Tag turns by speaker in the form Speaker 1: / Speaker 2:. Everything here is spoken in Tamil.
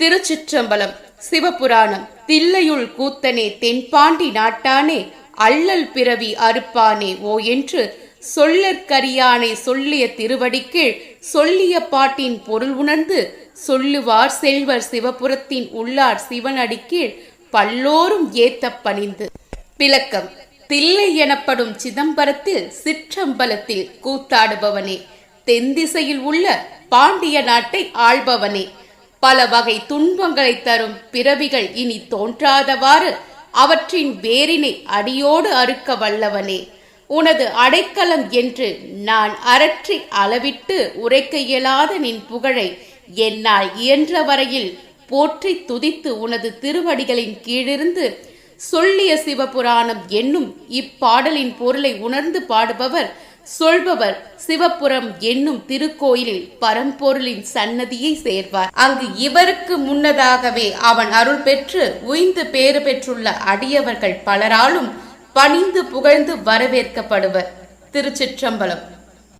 Speaker 1: திருச்சிற்றம்பலம் சிவபுராணம் தில்லையுள் கூத்தனே தென்பாண்டி நாட்டானே அள்ளல் பிறவி அறுப்பானே ஓ என்று சொல்லற்கரியானை சொல்லிய திருவடிக்கீழ் சொல்லிய பாட்டின் பொருள் உணர்ந்து சொல்லுவார் செல்வர் சிவபுரத்தின் உள்ளார் சிவனடிக்கீழ் பல்லோரும் ஏத்த பணிந்து. விளக்கம் தில்லை எனப்படும் சிதம்பரத்தில் சிற்றம்பலத்தில் கூத்தாடுபவனே தென்திசையில் உள்ள பாண்டிய நாட்டை ஆள்பவனே பல வகை துன்பங்களை தரும் பிறவிகள் இனி தோன்றாதவாறு அவற்றின் வேரினை அடியோடு அறுக்க வல்லவனே. உனது அடைக்கலம் என்று நான் அரற்றி அளவிட்டு உரைக்க இயலாத நின் புகழை என்னால் இயன்ற வரையில் போற்றி துதித்து உனது திருவடிகளின் கீழிருந்து சொல்லிய சிவபுராணம் என்னும் இப்பாடலின் பொருளை உணர்ந்து பாடுபவர் சொல்பவர் சிவபுரம் என்னும் திருக்கோயிலில் பரம்பொருளின் சன்னதியை சேர்வார். அங்கு இவருக்கு முன்னதாகவே அவன் அருள் பெற்று உய்ந்து பேறு பெற்றுள்ள அடியவர்கள் பலராலும் பணிந்து புகழ்ந்து வரவேற்கப்படுவர். திருச்சிற்றம்பலம்.